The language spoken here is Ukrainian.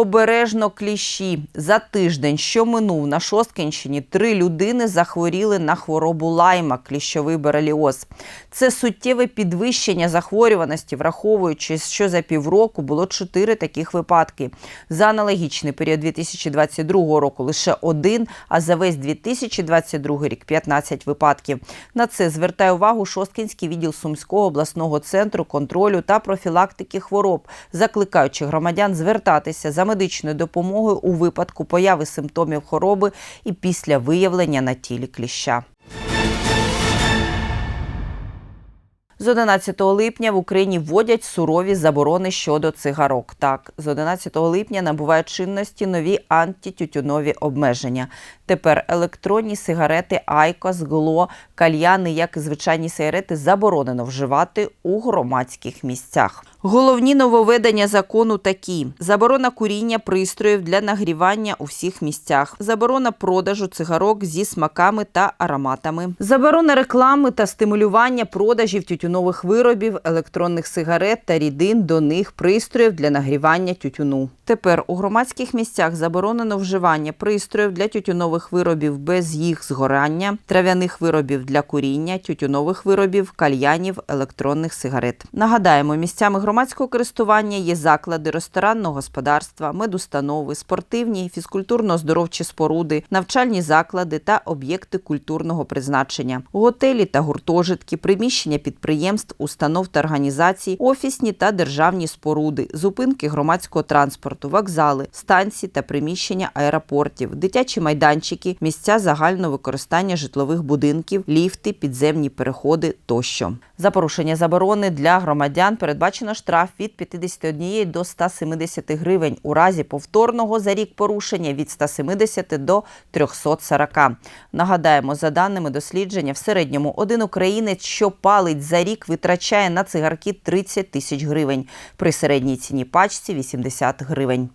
Обережно кліщі за тиждень, що минув на Шосткинщині, три людини захворіли на хворобу лайма, кліщовий бореліоз. Це суттєве підвищення захворюваності, враховуючи, що за півроку було чотири таких випадки. За аналогічний період 2022 року лише один, а за весь 2022 рік 15 випадків. На це звертає увагу Шосткинський відділ Сумського обласного центру контролю та профілактики хвороб, закликаючи громадян звертатися за медичною допомогою у випадку появи симптомів хвороби і після виявлення на тілі кліща. З 11 липня в Україні вводять сурові заборони щодо цигарок. Так, з 11 липня набувають чинності нові антитютюнові обмеження. Тепер електронні сигарети Айкос, Гло, кальяни, як і звичайні сигарети, заборонено вживати у громадських місцях. Головні нововведення закону такі: заборона куріння пристроїв для нагрівання у всіх місцях, заборона продажу цигарок зі смаками та ароматами, заборона реклами та стимулювання продажів тютюнових виробів, електронних сигарет та рідин до них пристроїв для нагрівання тютюну. Тепер у громадських місцях заборонено вживання пристроїв для тютюнових виробів без їх згорання, трав'яних виробів для куріння, тютюнових виробів, кальянів, електронних сигарет. Нагадаємо, місцями громадського користування є заклади ресторанного господарства, медустанови, спортивні, фізкультурно-здоровчі споруди, навчальні заклади та об'єкти культурного призначення, готелі та гуртожитки, приміщення підприємств, установ та організацій, офісні та державні споруди, зупинки громадського транспорту, вокзали, станції та приміщення аеропортів, дитячі майданчики, місця загального використання житлових будинків, ліфти, підземні переходи тощо. За порушення заборони для громадян передбачено штраф від 51 до 170 гривень у разі повторного за рік порушення від 170 до 340. Нагадаємо, за даними дослідження, в середньому один українець, що палить за рік, витрачає на цигарки 30 тисяч гривень при середній ціні пачці 80 гривень.